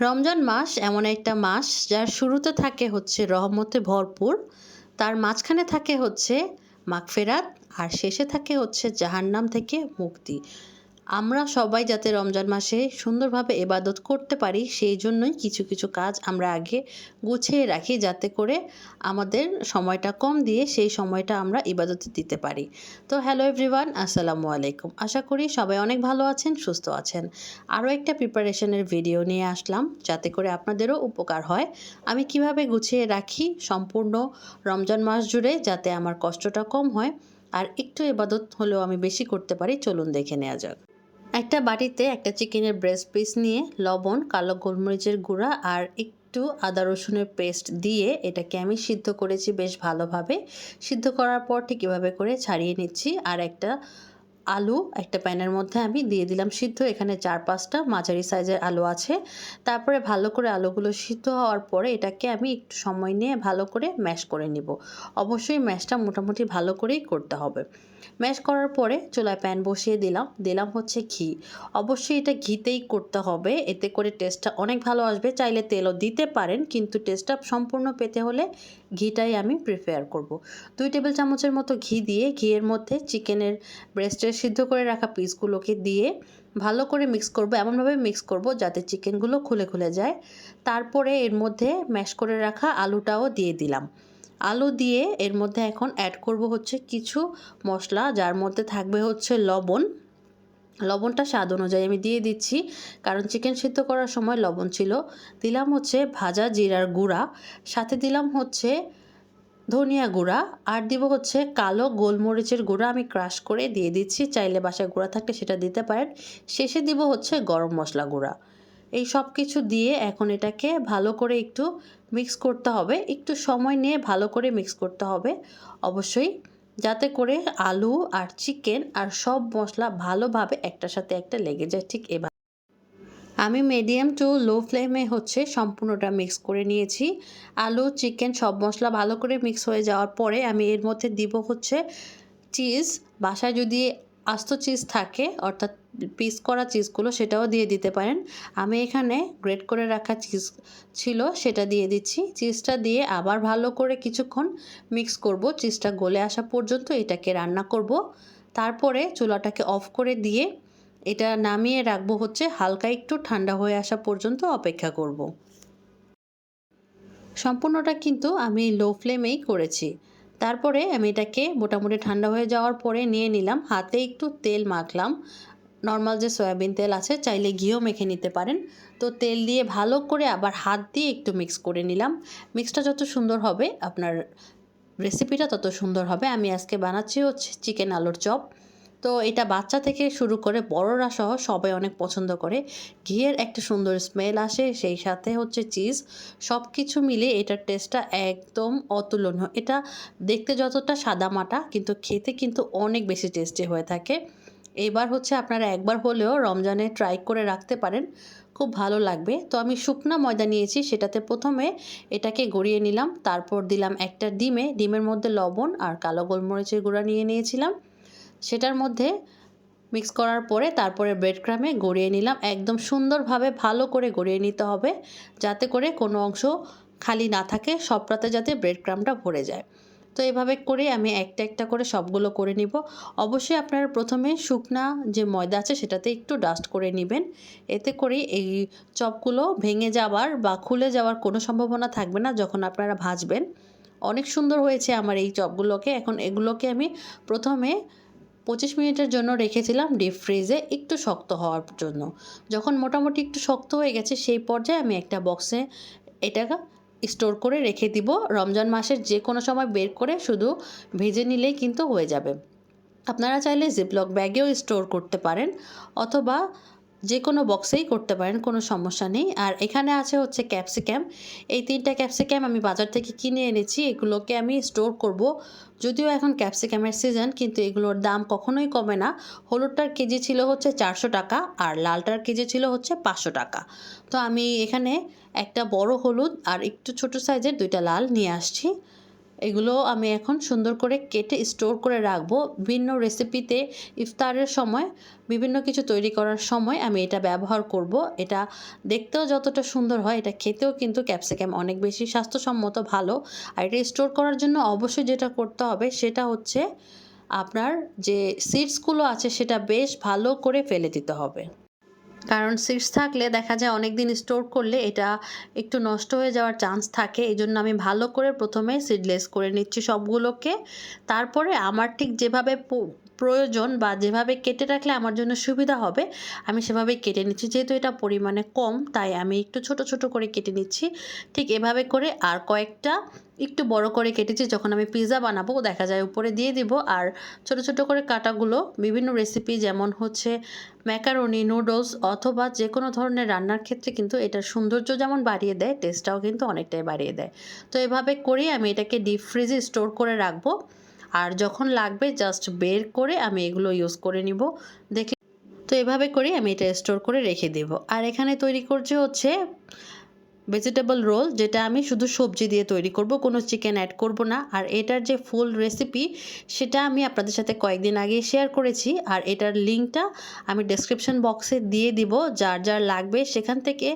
রমজান মাস এমন একটা মাস যার শুরুতে থাকে হচ্ছে রহমতে ভরপুর, তার মাঝখানে থাকে হচ্ছে মাগফেরাত, আর শেষে থাকে হচ্ছে জাহান্নাম থেকে মুক্তি। আমরা সবাই যাতে রমজান মাসে সুন্দরভাবে এবাদত করতে পারি, সেই জন্যই কিছু কিছু কাজ আমরা আগে গুছিয়ে রাখি যাতে করে আমাদের সময়টা কম দিয়ে সেই সময়টা আমরা ইবাদতে দিতে পারি। তো হ্যালো এভরিওয়ান আসসালামু আলাইকুম। আশা করি সবাই অনেক ভালো আছেন, সুস্থ আছেন। আরও একটা প্রিপারেশনের ভিডিও নিয়ে আসলাম যাতে করে আপনাদেরও উপকার হয়। আমি কীভাবে গুছিয়ে রাখি সম্পূর্ণ রমজান মাস জুড়ে যাতে আমার কষ্টটা কম হয়, আর একটু এবাদত হলেও আমি বেশি করতে পারি, চলুন দেখে নেওয়া যাক। একটা বাটিতে একটা চিকেনের ব্রেস্ট পিস নিয়ে লবণ, কালো গোলমরিচের গুঁড়া আর একটু আদা রসুনের পেস্ট দিয়ে এটাকে আমি সিদ্ধ করেছি বেশ ভালোভাবে। সিদ্ধ করার পর ঠিক এভাবে করে ছাড়িয়ে নিচ্ছি আর একটা আলু একটা প্যানের মধ্যে আমি দিয়ে দিলাম সিদ্ধ। এখানে চার পাঁচটা মাঝারি সাইজের আলু আছে। তারপরে ভালো করে আলুগুলো সিদ্ধ হওয়ার পরে এটাকে আমি একটু সময় নিয়ে ভালো করে ম্যাশ করে নিব। অবশ্যই ম্যাশটা মোটামুটি ভালো করেই করতে হবে। ম্যাশ করার পরে চুলায় প্যান বসিয়ে দিলাম। দিলাম হচ্ছে ঘি। অবশ্যই এটা ঘিতেই করতে হবে। এতে করে টেস্টটা অনেক ভালো আসবে। চাইলে তেলও দিতে পারেন, কিন্তু টেস্টটা সম্পূর্ণ পেতে হলে ঘিটাই আমি প্রিফেয়ার করব। দুই টেবিল চামচের মতো ঘি দিয়ে ঘিয়ের মধ্যে চিকেনের ব্রেস্টের সিদ্ধ করে রাখা পিসগুলোকে দিয়ে ভালো করে মিক্স করব, এমনভাবে মিক্স করব যাতে চিকেনগুলো খুলে খুলে যায়। তারপরে এর মধ্যে ম্যাশ করে রাখা আলুটাও দিয়ে দিলাম। আলু দিয়ে এর মধ্যে এখন অ্যাড করব হচ্ছে কিছু মশলা, যার মধ্যে থাকবে হচ্ছে লবণ। লবণটা স্বাদ অনুযায়ী আমি দিয়ে দিচ্ছি, কারণ চিকেন সিদ্ধ করার সময় লবণ ছিল। দিলাম হচ্ছে ভাজা জিরার গুঁড়া, সাথে দিলাম হচ্ছে ধনিয়া গুঁড়া, আর দিব হচ্ছে কালো গোলমরিচের গুঁড়া আমি ক্রাশ করে দিয়ে দিচ্ছি। চাইলে বাসায় গুঁড়া থাকলে সেটা দিতে পারেন। শেষে দিব হচ্ছে গরম মশলা গুঁড়া। এই সব কিছু দিয়ে এখন এটাকে ভালো করে একটু মিক্স করতে হবে। একটু সময় নিয়ে ভালো করে মিক্স করতে হবে। অবশ্যই যাতে করে আলু আর চিকেন আর সব মশলা ভালোভাবে একটার সাথে একটা লেগে যায় ঠিক এবার। আমি মিডিয়াম টু লো ফ্লেমে হচ্ছে সম্পূর্ণটা মিক্স করে নিয়েছি। আলু চিকেন সব মশলা ভালো করে মিক্স হয়ে যাওয়ার পরে আমি এর মধ্যে দিব হচ্ছে চিজ বাসায় যদি আস্ত চিজ থাকে, অর্থাৎ পিস করা চিজগুলো সেটাও দিয়ে দিতে পারেন। আমি এখানে গ্রেট করে রাখা চিজ ছিল, সেটা দিয়ে দিচ্ছি। চিজটা দিয়ে আবার ভালো করে কিছুক্ষণ মিক্স করব। চিজটা গলে আসা পর্যন্ত এটাকে রান্না করব। তারপরে চুলাটাকে অফ করে দিয়ে এটা নামিয়ে রাখব হচ্ছে হালকা একটু ঠান্ডা হয়ে আসা পর্যন্ত অপেক্ষা করব। সম্পূর্ণটা কিন্তু আমি লো ফ্লেমেই করেছি। তারপরে আমি এটাকে মোটামুটি ঠান্ডা হয়ে যাওয়ার পরে নিয়ে নিলাম। হাতে একটু তেল মাখলাম। নর্মাল যে সয়াবিন তেল আছে, চাইলে ঘিও মেখে নিতে পারেন। তো তেল দিয়ে ভালো করে আবার হাত দিয়ে একটু মিক্স করে নিলাম। মিক্সটা যত সুন্দর হবে, আপনার রেসিপিটা তত সুন্দর হবে। আমি আজকে বানাচ্ছি হচ্ছে চিকেন আলুর চপ। তো এটা বাচ্চা থেকে শুরু করে বড়রা সহ সবাই অনেক পছন্দ করে। ঘিয়ের একটা সুন্দর স্মেল আসে, সেই সাথে হচ্ছে চিজ সব কিছু মিলে এটার টেস্টটা একদম অতুলনীয়। এটা দেখতে যতটা সাদা মাটা কিন্তু খেতে কিন্তু অনেক বেশি টেস্টি হয়ে থাকে। এবার হচ্ছে আপনারা একবার হলেও রমজানে ট্রাই করে রাখতে পারেন, খুব ভালো লাগবে। তো আমি শুকনো ময়দা নিয়েছি, সেটাতে প্রথমে এটাকে গড়িয়ে নিলাম, তারপর দিলাম একটা ডিমে, ডিমের মধ্যে লবণ আর কালো গোলমরিচের গুঁড়া নিয়ে নিয়েছিলাম। সেটার মধ্যে মিক্স করার পরে তারপরে ব্রেড ক্রামে গড়িয়ে নিলাম, একদম সুন্দরভাবে ভালো করে গড়িয়ে নিতে হবে, যাতে করে কোনো অংশ খালি না থাকে, সবটাতে যাতে ব্রেড ক্রামটা ভরে যায়। তো এভাবে করে আমি একটা একটা করে সবগুলো করে নিব। অবশ্যই আপনারা প্রথমে শুকনা যে ময়দা আছে সেটাতে একটু ডাস্ট করে নেবেন। এতে করে এই চপগুলো ভেঙে যাওয়ার বা খুলে যাওয়ার কোনো সম্ভাবনা থাকবে না যখন আপনারা ভাজবেন। অনেক সুন্দর হয়েছে আমার এই চপগুলোকে। এখন এগুলোকে আমি প্রথমে পঁচিশ মিনিটের জন্য রেখেছিলাম ডিপ ফ্রিজে একটু শক্ত হওয়ার জন্য। যখন মোটামুটি একটু শক্ত হয়ে গেছে সেই পর্যায়ে আমি একটা বক্সে এটা স্টোর করে রেখে দিব। রমজান মাসের যে কোনো সময় বের করে শুধু ভেজে নিলেই কিন্তু হয়ে যাবে। আপনারা চাইলে জিপলক ব্যাগেও স্টোর করতে পারেন। অথবা যে কোনো বক্সেই করতে পারেন, কোনো সমস্যা নেই। আর এখানে আছে হচ্ছে ক্যাপসিক্যাম এই তিনটা ক্যাপসিক্যাম আমি বাজার থেকে কিনে এনেছি, এগুলোকে আমি স্টোর করব। যদিও এখন ক্যাপসিক্যামের সিজন কিন্তু এগুলোর দাম কখনোই কমে না। হলুদটার কেজি ছিল হচ্ছে চারশো টাকা, আর লালটার কেজি ছিল হচ্ছে পাঁচশো টাকা। তো আমি এখানে একটা বড় হলুদ আর একটু ছোট সাইজের দুইটা লাল নিয়ে আসছি। এগুলো আমি এখন সুন্দর করে কেটে স্টোর করে রাখব। ভিন্ন রেসিপিতে ইফতারের সময়, বিভিন্ন কিছু তৈরি করার সময় আমি এটা ব্যবহার করব। এটা দেখতেও যতটা সুন্দর হয়, এটা খেতেও কিন্তু ক্যাপসিকাম অনেক বেশি স্বাস্থ্যসম্মত, ভালো। আর এটা স্টোর করার জন্য অবশ্যই যেটা করতে হবে, সেটা হচ্ছে আপনার যে সিডসগুলো আছে, সেটা বেশ ভালো করে ফেলে দিতে হবে। কারণ সিডস থাকলে দেখা যায় অনেক দিন স্টোর করলে এটা একটু নষ্ট হয়ে যাওয়ার চান্স থাকে। এই জন্য আমি ভালো করে প্রথমে সিডলেস করে নিচ্ছি সবগুলোকে। তারপরে আমার ঠিক যেভাবে প্রয়োজন বা যেভাবে কেটে রাখলে আমার জন্য সুবিধা হবে, আমি সেভাবেই কেটে নিচ্ছি। যেহেতু এটা পরিমাণে কম, তাই আমি একটু ছোট ছোট করে কেটে নিচ্ছি। ঠিক এভাবে করে আর কয়েকটা একটু বড় করে কেটেছি, যখন আমি পিৎজা বানাবো, দেখা যায় উপরে দিয়ে দিব। আর ছোট ছোট করে কাটাগুলো বিভিন্ন রেসিপি যেমন হচ্ছে ম্যাকারনি নুডলস অথবা যে কোনো ধরনের রান্নার ক্ষেত্রে কিন্তু এটার সৌন্দর্য যেমন বাড়িয়ে দেয় টেস্টটাও কিন্তু অনেকটাই বাড়িয়ে দেয়। তো এভাবে করেই আমি এটাকে ডিপ ফ্রিজে স্টোর করে রাখব। আর যখন লাগবে জাস্ট বের করে আমি এগুলো ইউজ করে নিব। দেখলে তো এভাবে করে আমি এটা স্টোর করে রেখে দেব। আর এখানে তৈরি করছে হচ্ছে ভেজিটেবল রোল যেটা আমি শুধু সবজি দিয়ে তৈরি করব, কোনো চিকেন অ্যাড করব না। আর এটার যে ফুল রেসিপি সেটা আমি আপনাদের সাথে কয়েকদিন আগে শেয়ার করেছি। আর এটার লিঙ্কটা আমি ডেসক্রিপশন বক্সে দিয়ে দিব, যার যার লাগবে সেখান থেকে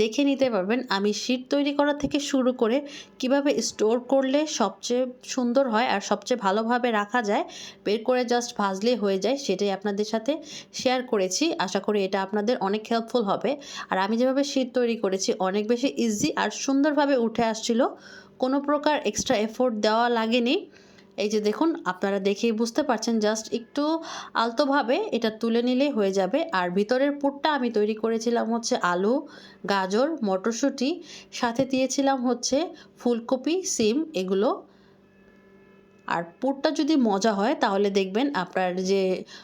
দেখে নিতে পারবেন। আমি শীট তৈরি করা থেকে শুরু করে কীভাবে স্টোর করলে সবচেয়ে সুন্দর হয় আর সবচেয়ে ভালোভাবে রাখা যায়, বের করে জাস্ট ভাজলে হয়ে যায়, সেটাই আপনাদের সাথে শেয়ার করেছি। আশা করি এটা আপনাদের অনেক হেল্পফুল হবে। আর আমি যেভাবে শীট তৈরি করেছি, অনেক বেশি ইজি আর সুন্দরভাবে উঠে আসছিল। কোনো প্রকার এক্সট্রা এফোর্ট দেওয়া লাগেনি। এই যে দেখুন, আপনারা দেখেই বুঝতে পারছেন জাস্ট একটু আলতোভাবে এটা তুলে নিলেই হয়ে যাবে। আর ভিতরের পুরটা আমি তৈরি করেছিলাম হচ্ছে আলু, গাজর, মটরশুঁটি, সাথে দিয়েছিলাম হচ্ছে ফুলকপি, সিম, এগুলো। আর পুরটা যদি মজা হয়, তাহলে দেখবেন আপনার যে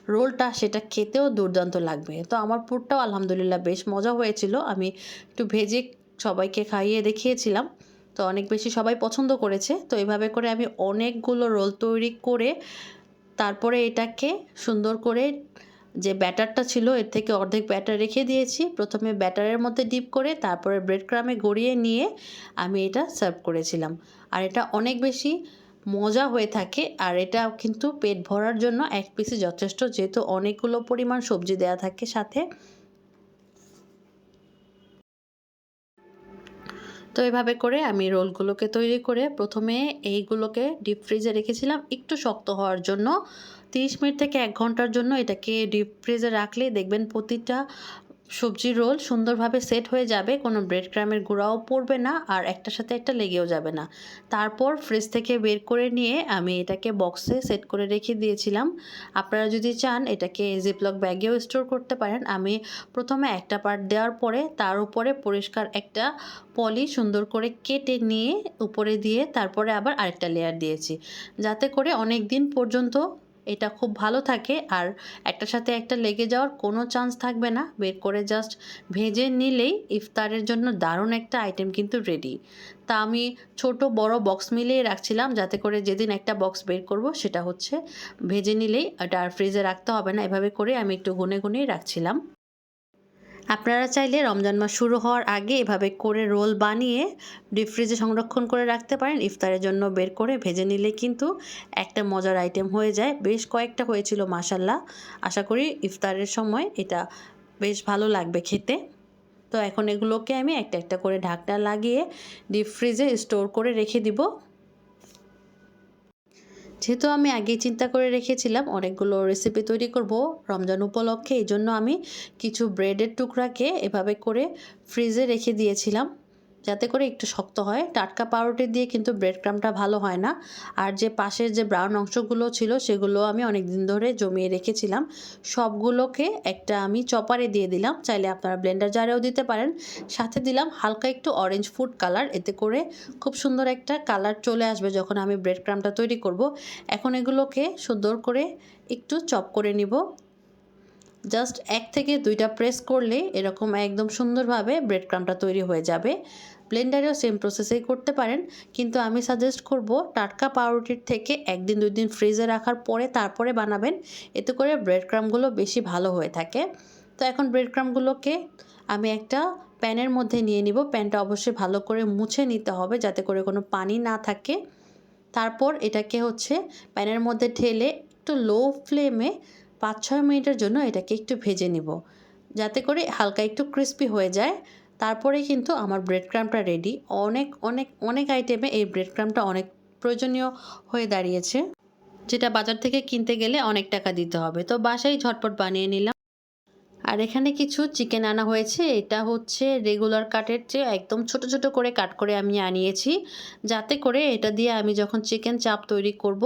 রোলটা, সেটা খেতেও দুর্দান্ত লাগবে। তো আমার পুরটাও আলহামদুলিল্লাহ বেশ মজা হয়েছিল। আমি একটু ভেজে সবাইকে খাইয়ে দেখিয়েছিলাম। তো অনেক বেশি সবাই পছন্দ করেছে। তো এভাবে করে আমি অনেকগুলো রোল তৈরি করে তারপরে এটাকে সুন্দর করে যে ব্যাটারটা ছিল, এর থেকে অর্ধেক ব্যাটার রেখে দিয়েছি। প্রথমে ব্যাটারের মধ্যে ডিপ করে তারপরে ব্রেড ক্রামে গড়িয়ে নিয়ে আমি এটা সার্ভ করেছিলাম। আর এটা অনেক বেশি মজা হয়ে থাকে। আর এটা কিন্তু পেট ভরার জন্য এক পিসই যথেষ্ট, যেহেতু অনেকগুলো পরিমাণ সবজি দেওয়া থাকে সাথে। তো এভাবে করে আমি রোলগুলোকে তৈরি করে প্রথমে এইগুলোকে ডিপ ফ্রিজে রেখেছিলাম একটু শক্ত হওয়ার জন্য। তিরিশ মিনিট থেকে এক ঘণ্টার জন্য এটাকে ডিপ ফ্রিজে রাখলে দেখবেন প্রতিটা সবজির রোল সুন্দরভাবে সেট হয়ে যাবে, কোনো ব্রেড ক্রামের গুঁড়াও পড়বে না আর একটার সাথে একটা লেগেও যাবে না। তারপর ফ্রিজ থেকে বের করে নিয়ে আমি এটাকে বক্সে সেট করে রেখে দিয়েছিলাম। আপনারা যদি চান এটাকে জিপলক ব্যাগেও স্টোর করতে পারেন। আমি প্রথমে একটা পার্ট দেওয়ার পরে তার উপরে পরিষ্কার একটা পলি সুন্দর করে কেটে নিয়ে উপরে দিয়ে তারপরে আবার আরেকটা লেয়ার দিয়েছি। যাতে করে অনেক দিন পর্যন্ত এটা খুব ভালো থাকে। আর একটার সাথে একটা লেগে যাওয়ার কোনো চান্স থাকবে না। বের করে জাস্ট ভেজে নিলেই ইফতারের জন্য দারুণ একটা আইটেম কিন্তু রেডি তা আমি ছোট বড় বক্স মিলিয়ে রাখছিলাম যাতে করে যেদিন একটা বক্স বের করব সেটা হচ্ছে ভেজে নিলেই ওটা আর ফ্রিজে রাখতে হবে না। এভাবে করে আমি একটু গুনে গুনেই রাখছিলাম। আপনারা চাইলে রমজান মাস শুরু হওয়ার আগে এভাবে করে রোল বানিয়ে ডিপ ফ্রিজে সংরক্ষণ করে রাখতে পারেন। ইফতারের জন্য বের করে ভেজে নিলে কিন্তু একটা মজার আইটেম হয়ে যায়। বেশ কয়েকটা হয়েছিল মাসাল্লাহ আশা করি ইফতারের সময় এটা বেশ ভালো লাগবে খেতে। তো এখন এগুলোকে আমি একটা একটা করে ঢাকনা লাগিয়ে ডিপ ফ্রিজে স্টোর করে রেখে দিব। যেহেতু আমি আগে চিন্তা করে রেখেছিলাম অনেকগুলো রেসিপি তৈরি করব, রমজান উপলক্ষে এই জন্য আমি কিছু ব্রেডের টুকরাকে এভাবে করে ফ্রিজে রেখে দিয়েছিলাম। যাতে করে একটু শক্ত হয়। টাটকা পাউরুটি দিয়ে কিন্তু ব্রেড ক্রামটা ভালো হয় না। আর যে পাশের যে ব্রাউন অংশগুলো ছিল, সেগুলো আমি অনেক দিন ধরে জমিয়ে রেখেছিলাম। সবগুলোকে একটা আমি চপারে দিয়ে দিলাম। চাইলে আপনারা ব্লেন্ডার জারেও দিতে পারেন। সাথে দিলাম হালকা একটু অরেঞ্জ ফুড কালার এতে করে খুব সুন্দর একটা কালার চলে আসবে যখন আমি ব্রেড ক্রামটা তৈরি করব। এখন এগুলোকে সুন্দর করে একটু চপ করে নিব। জাস্ট এক থেকে দুইটা প্রেস করলে এরকম একদম সুন্দরভাবে ব্রেড ক্রামটা তৈরি হয়ে যাবে। ব্লেন্ডারেও সেম প্রসেসেই করতে পারেন, কিন্তু আমি সাজেস্ট করব টাটকা পাউরুটির থেকে একদিন দুই দিন ফ্রিজে রাখার পরে তারপরে বানাবেন। এতে করে ব্রেড ক্রামগুলো বেশি ভালো হয়ে থাকে। তো এখন ব্রেড ক্রামগুলোকে আমি একটা প্যানের মধ্যে নিয়ে নিব। প্যানটা অবশ্যই ভালো করে মুছে নিতে হবে যাতে করে কোনো পানি না থাকে। তারপর এটাকে হচ্ছে প্যানের মধ্যে ঢেলে একটু লো ফ্লেমে পাঁচ ছয় মিনিটের জন্য এটাকে একটু ভেজে নিব। যাতে করে হালকা একটু ক্রিস্পি হয়ে যায়। তারপরে কিন্তু আমার ব্রেড ক্রামটা রেডি অনেক অনেক অনেক আইটেমে এই ব্রেড ক্রামটা অনেক প্রয়োজনীয় হয়ে দাঁড়িয়েছে। যেটা বাজার থেকে কিনতে গেলে অনেক টাকা দিতে হবে। তো বাসায় ঝটপট বানিয়ে নিলাম। আর এখানে কিছু চিকেন আনা হয়েছে। এটা হচ্ছে রেগুলার কাটের চেয়ে একদম ছোট ছোট করে কাট করে আমি আনিয়েছি। যাতে করে এটা দিয়ে আমি যখন চিকেন চাপ তৈরি করব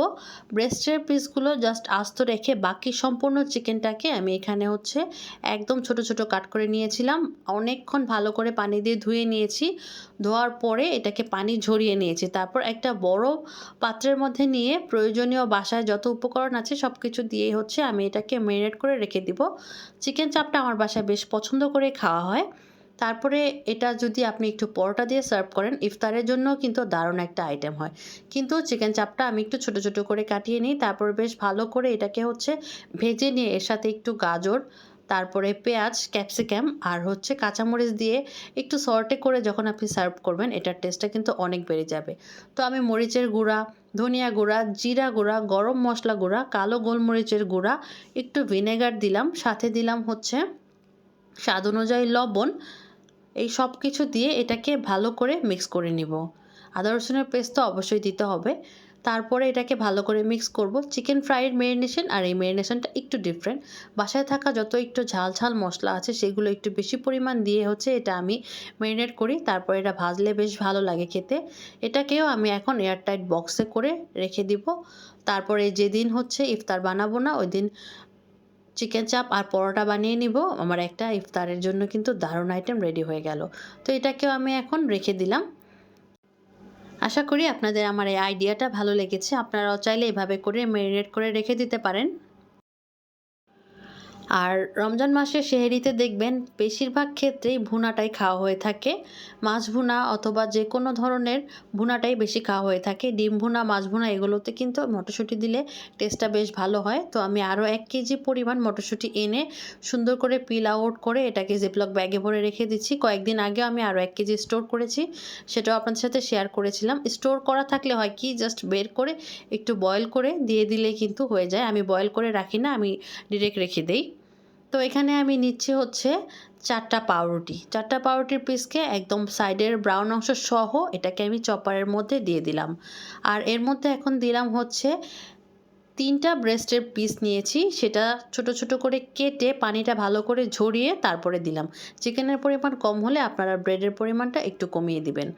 ব্রেস্টের পিসগুলো জাস্ট আস্ত রেখে বাকি সম্পূর্ণ চিকেনটাকে আমি এখানে হচ্ছে একদম ছোট ছোট কাট করে নিয়েছিলাম। অনেকক্ষণ ভালো করে পানি দিয়ে ধুয়ে নিয়েছি। ধোয়ার পরে এটাকে পানি ঝরিয়ে নিয়েছি। তারপর একটা বড় পাত্রের মধ্যে নিয়ে প্রয়োজনীয় বাসায় যত উপকরণ আছে সব কিছু দিয়ে হচ্ছে আমি এটাকে ম্যারিনেট করে রেখে দিব। চিকেন চাপটা আমার বাসায় বেশ পছন্দ করে খাওয়া হয়। তারপরে এটা যদি আপনি একটু পরোটা দিয়ে সার্ভ করেন, ইফতারের জন্য কিন্তু দারুণ একটা আইটেম হয়। কিন্তু চিকেন চাপটা আমি একটু ছোট ছোট করে কাটিয়ে নিই, তারপর বেশ ভালো করে এটাকে হচ্ছে ভেজে নিয়ে এর সাথে একটু গাজর তারপরে পেঁয়াজ, ক্যাপসিকাম আর হচ্ছে কাঁচামরিচ দিয়ে একটু সর্টে করে যখন আপনি সার্ভ করবেন, এটার টেস্টটা কিন্তু অনেক বেড়ে যাবে। তো আমি মরিচের গুঁড়া, ধনিয়া গুঁড়া, জিরা গুঁড়া, গরম মশলা গুঁড়া, কালো গোলমরিচের গুঁড়া, একটু ভিনেগার দিলাম, সাথে দিলাম হচ্ছে স্বাদ অনুযায়ী লবণ। এই সব কিছু দিয়ে এটাকে ভালো করে মিক্স করে নিব। আদা রসুনের পেস্ট তো অবশ্যই দিতে হবে। তারপরে এটাকে ভালো করে মিক্স করব। চিকেন ফ্রাইয়ের মেরিনেশন আর এই মেরিনেশনটা একটু ডিফারেন্ট বাসায় থাকা যত একটু ঝাল ঝাল মশলা আছে, সেগুলো একটু বেশি পরিমাণ দিয়ে হচ্ছে এটা আমি মেরিনেট করি। তারপর এটা ভাজলে বেশ ভালো লাগে খেতে। এটাকেও আমি এখন এয়ারটাইট বক্সে করে রেখে দিব। তারপরে যেদিন হচ্ছে ইফতার বানাবো না, ওই দিন চিকেন চাপ আর পরোটা বানিয়ে নিব। আমার একটা ইফতারের জন্য কিন্তু দারুণ আইটেম রেডি হয়ে গেল। তো এটাকেও আমি এখন রেখে দিলাম। আশা করি আপনাদের আমার এই আইডিয়াটা ভালো লেগেছে। আপনারাও চাইলে এভাবে করে ম্যারিনেট করে রেখে দিতে পারেন। আর রমজান মাসে সেহেরিতে দেখবেন বেশিরভাগ ক্ষেত্রেই ভুনাটাই খাওয়া হয়ে থাকে। মাছ ভুনা অথবা যে কোনো ধরনের ভুনাটাই বেশি খাওয়া হয়ে থাকে। ডিম ভুনা, মাছ ভুনা এগুলোতে কিন্তু মটরশুঁটি দিলে টেস্টটা বেশ ভালো হয়। তো আমি আরও এক কেজি পরিমাণ মটরশুঁটি এনে সুন্দর করে পিল আউট করে এটাকে জিপলক ব্যাগে ভরে রেখে দিচ্ছি। কয়েকদিন আগে আমি আরও এক কেজি স্টোর করেছি। সেটাও আপনাদের সাথে শেয়ার করেছিলাম। স্টোর করা থাকলে হয় কি জাস্ট বের করে একটু বয়েল করে দিয়ে দিলে কিন্তু হয়ে যায়। আমি বয়েল করে রাখি না, আমি ডিরেক্ট রেখে দেই। তো এখানে আমি নিচ্ছি হচ্ছে চারটা পাউরুটি। চারটা পাউরুটির পিসকে একদম সাইডের ব্রাউন অংশ সহ এটাকে আমি চপারের মধ্যে দিয়ে দিলাম। আর এর মধ্যে এখন দিলাম হচ্ছে তিনটা ব্রেস্টের পিস নিয়েছি, সেটা ছোট ছোট করে কেটে পানিটা ভালো করে ঝরিয়ে তারপরে দিলাম। চিকেনের পরিমাণ কম হলে আপনারা ব্রেডের পরিমাণটা একটু কমিয়ে দিবেন।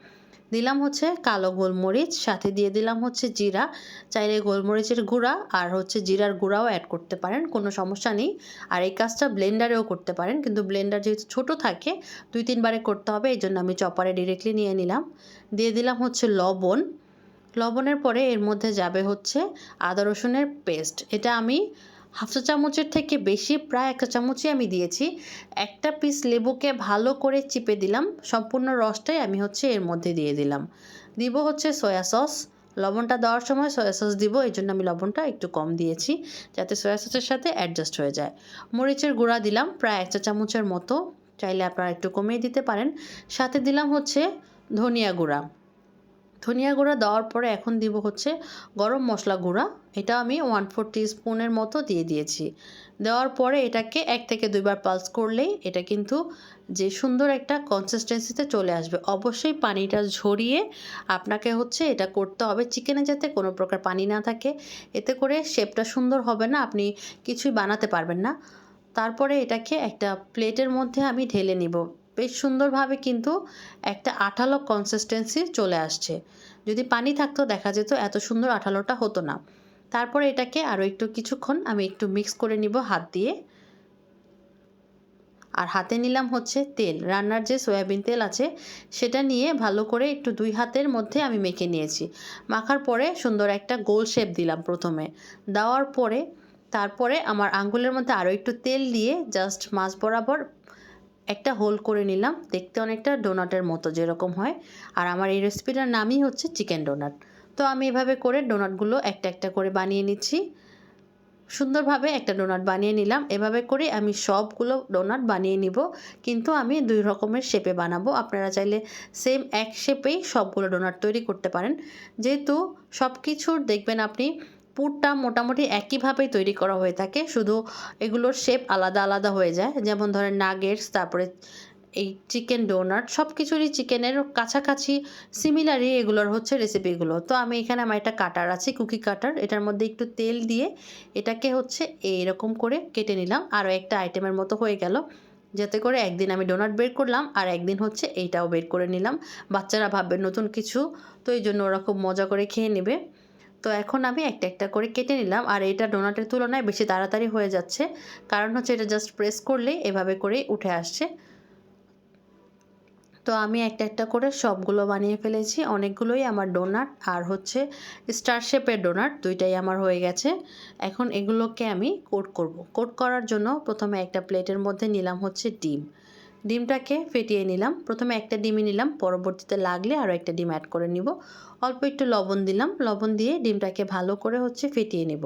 দিলাম হচ্ছে কালো গোলমরিচ, সাথে দিয়ে দিলাম হচ্ছে জিরা। চাইলে গোলমরিচের গুঁড়া আর হচ্ছে জিরার গুঁড়াও অ্যাড করতে পারেন, কোনো সমস্যা নেই। আর এই কাজটা ব্লেন্ডারেও করতে পারেন, কিন্তু ব্লেন্ডার যেহেতু ছোটো থাকে, দুই তিনবারে করতে হবে, এই জন্য আমি চপারে ডিরেক্টলি নিয়ে নিলাম। দিয়ে দিলাম হচ্ছে লবণ। লবণের পরে এর মধ্যে যাবে হচ্ছে আদা রসুনের পেস্ট এটা আমি হাফ চা চামচের থেকে বেশি, প্রায় একটা চামচই আমি দিয়েছি। একটা পিস লেবুকে ভালো করে চিপে দিলাম। সম্পূর্ণ রসটাই আমি হচ্ছে এর মধ্যে দিয়ে দিলাম। দিব হচ্ছে সয়া সস লবণটা দেওয়ার সময় সয়া সস দিব, এই জন্য আমি লবণটা একটু কম দিয়েছি, যাতে সয়া সসের সাথে অ্যাডজাস্ট হয়ে যায়। মরিচের গুঁড়া দিলাম, প্রায় এক চা চামচের মতো। চাইলে আপনারা একটু কমিয়ে দিতে পারেন। সাথে দিলাম হচ্ছে ধনিয়া গুঁড়া। ধনিয়া গুঁড়া দেওয়ার পরে এখন দিব হচ্ছে গরম মশলা গুঁড়া। এটা আমি ওয়ান ফোর স্পুনের মতো দিয়ে দিয়েছি। দেওয়ার পরে এটাকে এক থেকে দুইবার পালস করলেই এটা কিন্তু যে সুন্দর একটা কনসিস্টেন্সিতে চলে আসবে। অবশ্যই পানিটা ঝরিয়ে আপনাকে হচ্ছে এটা করতে হবে। চিকেনে যাতে কোনো প্রকার পানি না থাকে, এতে করে শেপটা সুন্দর হবে না, আপনি কিছুই বানাতে পারবেন না। তারপরে এটাকে একটা প্লেটের মধ্যে আমি ঢেলে নিব। বেশ সুন্দরভাবে কিন্তু একটা আঠালো কনসিস্টেন্সি চলে আসছে। যদি পানি থাকতো দেখা যেত এত সুন্দর আঠালোটা হতো না। তারপরে এটাকে আরও একটু কিছুক্ষণ আমি একটু মিক্স করে নিব হাত দিয়ে। আর হাতে নিলাম হচ্ছে তেল। রান্নার যে সয়াবিন তেল আছে, সেটা নিয়ে ভালো করে একটু দুই হাতের মধ্যে আমি মেখে নিয়েছি। মাখার পরে সুন্দর একটা গোল শেপ দিলাম প্রথমে। দেওয়ার পরে, তারপরে আমার আঙ্গুলের মধ্যে আরও একটু তেল দিয়ে জাস্ট মাছ বরাবর একটা হোল করে নিলাম। দেখতে অনেকটা ডোনাটের মতো যেরকম হয়। আর আমার এই রেসিপিটার নামই হচ্ছে চিকেন ডোনাট। তো আমি এভাবে করে ডোনাটগুলো একটা একটা করে বানিয়ে নিচ্ছি। সুন্দরভাবে একটা ডোনাট বানিয়ে নিলাম। এভাবে করে আমি সবগুলো ডোনাট বানিয়ে নিব। কিন্তু আমি দুই রকমের শেপে বানাবো। আপনারা চাইলে সেম এক শেপেই সবগুলো ডোনাট তৈরি করতে পারেন। যেহেতু সব কিছুর দেখবেন আপনি পুরটা মোটামুটি একইভাবেই তৈরি করা হয়ে থাকে। শুধু এগুলোর শেপ আলাদা আলাদা হয়ে যায়। যেমন ধরেন নাগেটস তারপরে এই চিকেন ডোনাট সব কিছুরই চিকেনের কাছাকাছি সিমিলারই এগুলোর হচ্ছে রেসিপিগুলো তো আমি এখানে আমার একটা কাটার আছে কুকি কাটার এটার মধ্যে একটু তেল দিয়ে এটাকে হচ্ছে এইরকম করে কেটে নিলাম। আরও একটা আইটেমের মতো হয়ে গেল। যাতে করে একদিন আমি ডোনাট বের করলাম আর একদিন হচ্ছে এইটাও বের করে নিলাম। বাচ্চারা ভাববে নতুন কিছু, তো এই জন্য ওরা খুব মজা করে খেয়ে নেবে। তো এখন আমি একটা একটা করে কেটে নিলাম। আর এটা ডোনাটের তুলনায় বেশি তাড়াতাড়ি হয়ে যাচ্ছে। কারণ হচ্ছে এটা জাস্ট প্রেস করলে এভাবে করেই উঠে আসছে। তো আমি একটা একটা করে সবগুলো বানিয়ে ফেলেছি। অনেকগুলোই আমার ডোনাট আর হচ্ছে স্টার শেপের ডোনাট, দুইটাই আমার হয়ে গেছে। এখন এগুলোকে আমি কোট করব। কোট করার জন্য প্রথমে একটা প্লেটের মধ্যে নিলাম হচ্ছে ডিম। ডিমটাকে ফেটিয়ে নিলাম। প্রথমে একটা ডিমই নিলাম, পরবর্তীতে লাগলে আরও একটা ডিম অ্যাড করে নিব। অল্প একটু লবণ দিলাম, লবণ দিয়ে ডিমটাকে ভালো করে হচ্ছে ফেটিয়ে নেব।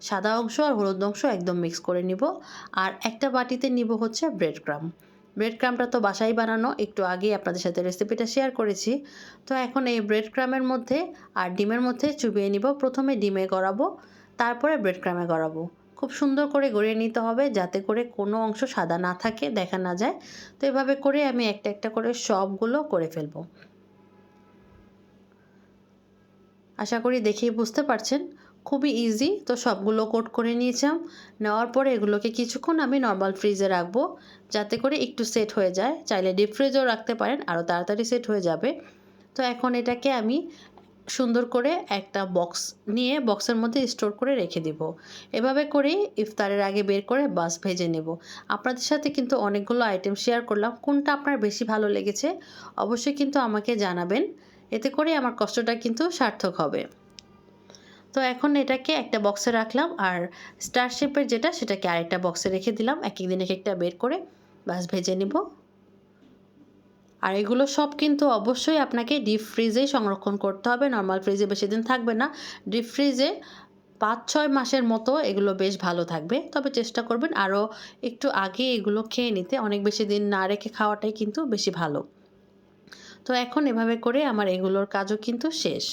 সাদা অংশ আর হলুদ অংশ একদম মিক্স করে নিব। আর একটা বাটিতে নিব হচ্ছে ব্রেড ক্রাম ব্রেড ক্রামটা তো বাসায় বানানো, একটু আগেই আপনাদের সাথে রেসিপিটা শেয়ার করেছি। তো এখন এই ব্রেড ক্রামের মধ্যে আর ডিমের মধ্যে চুবিয়ে নিব। প্রথমে ডিমে গড়াবো, তারপরে ব্রেড ক্রামে গড়াবো। খুব সুন্দর করে গড়িয়ে নিতে হবে যাতে করে কোনো অংশ সাদা না থাকে, দেখা না যায়। তো এভাবে করে আমি একটা একটা করে সবগুলো করে ফেলব। আশা করি দেখেই বুঝতে পারছেন। খুবই ইজি তো সবগুলো কোট করে নিয়েছিলাম। নেওয়ার পরে এগুলোকে কিছুক্ষণ আমি নর্মাল ফ্রিজে রাখব, যাতে করে একটু সেট হয়ে যায়। চাইলে ডিপ ফ্রিজেও রাখতে পারেন আরও তাড়াতাড়ি সেট হয়ে যাবে। তো এখন এটাকে আমি সুন্দর করে একটা বক্স নিয়ে বক্সের মধ্যে স্টোর করে রেখে দিব। এভাবে করেই ইফতারের আগে বের করে বাস ভেজে নেব। আপনাদের সাথে কিন্তু অনেকগুলো আইটেম শেয়ার করলাম। কোনটা আপনার বেশি ভালো লেগেছে অবশ্যই কিন্তু আমাকে জানাবেন। এতে করে আমার কষ্টটা কিন্তু সার্থক হবে। তো এখন এটাকে একটা বক্সে রাখলাম আর স্টার শেপের যেটা, সেটাকে আরেকটা বক্সে রেখে দিলাম। এক এক দিন এক একটা বের করে বাস ভেজে নিব। আর এগুলো সব কিন্তু অবশ্যই আপনাকে ডিপ ফ্রিজেই সংরক্ষণ করতে হবে। নর্মাল ফ্রিজে বেশি দিন থাকবে না। ডিপ ফ্রিজে পাঁচ ছয় মাসের মতো এগুলো বেশ ভালো থাকবে। তবে চেষ্টা করবেন আরও একটু আগে এগুলো খেয়ে নিতে। অনেক বেশি দিন না রেখে খাওয়াটাই কিন্তু বেশি ভালো। তো এখন এভাবে করে আমার এগুলোর কাজও কিন্তু শেষ।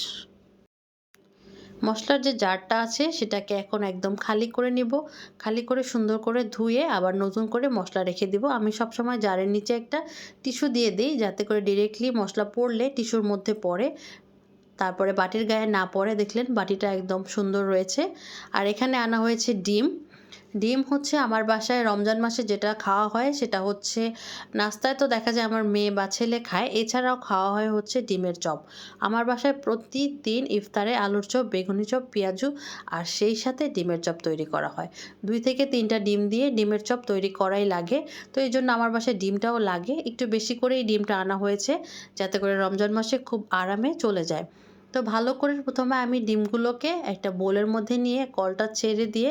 মশলার যে জারটা আছে, সেটাকে এখন একদম খালি করে নিব। খালি করে সুন্দর করে ধুয়ে আবার নতুন করে মশলা রেখে দিব। আমি সবসময় জারের নিচে একটা টিস্যু দিয়ে দিই, যাতে করে ডিরেক্টলি মশলা পড়লে টিস্যুর মধ্যে পড়ে। তারপরে বাটির গায়ে না পড়ে, দেখলেন বাটিটা একদম সুন্দর রয়েছে। আর এখানে আনা হয়েছে ডিম। ডিম হচ্ছে আমার বাসায় রমজান মাসে যেটা খাওয়া হয় সেটা হচ্ছে নাস্তায় তো দেখা যায় আমার মেয়ে বা ছেলে খায়, এছাড়াও খাওয়া হয় হচ্ছে ডিমের চপ। আমার বাসায় প্রতিদিন ইফতারে আলুর চপ, বেগুনি চপ, পেঁয়াজু আর সেই সাথে ডিমের চপ তৈরি করা হয়। দুই থেকে তিনটা ডিম দিয়ে ডিমের চপ তৈরি করাই লাগে, তো এই জন্য আমার বাসায় ডিমটাও লাগে। একটু বেশি করেই ডিমটা আনা হয়েছে, যাতে করে রমজান মাসে খুব আরামে চলে যায়। তো ভালো করে প্রথমে আমি ডিমগুলোকে একটা বোলের মধ্যে নিয়ে কলটা ছেড়ে দিয়ে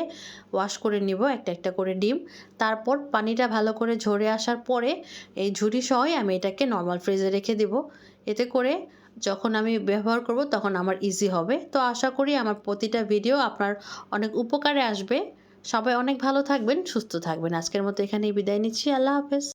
ওয়াশ করে নিব, একটা একটা করে ডিম। তারপর পানিটা ভালো করে ঝরে আসার পরে এই ঝুড়ি সহই আমি এটাকে নর্মাল ফ্রিজে রেখে দেব। এতে করে যখন আমি ব্যবহার করব তখন আমার ইজি হবে। তো আশা করি আমার প্রতিটা ভিডিও আপনার অনেক উপকারে আসবে। সবাই অনেক ভালো থাকবেন, সুস্থ থাকবেন। আজকের মতো এখানেই বিদায় নিচ্ছি। আল্লাহ হাফেজ।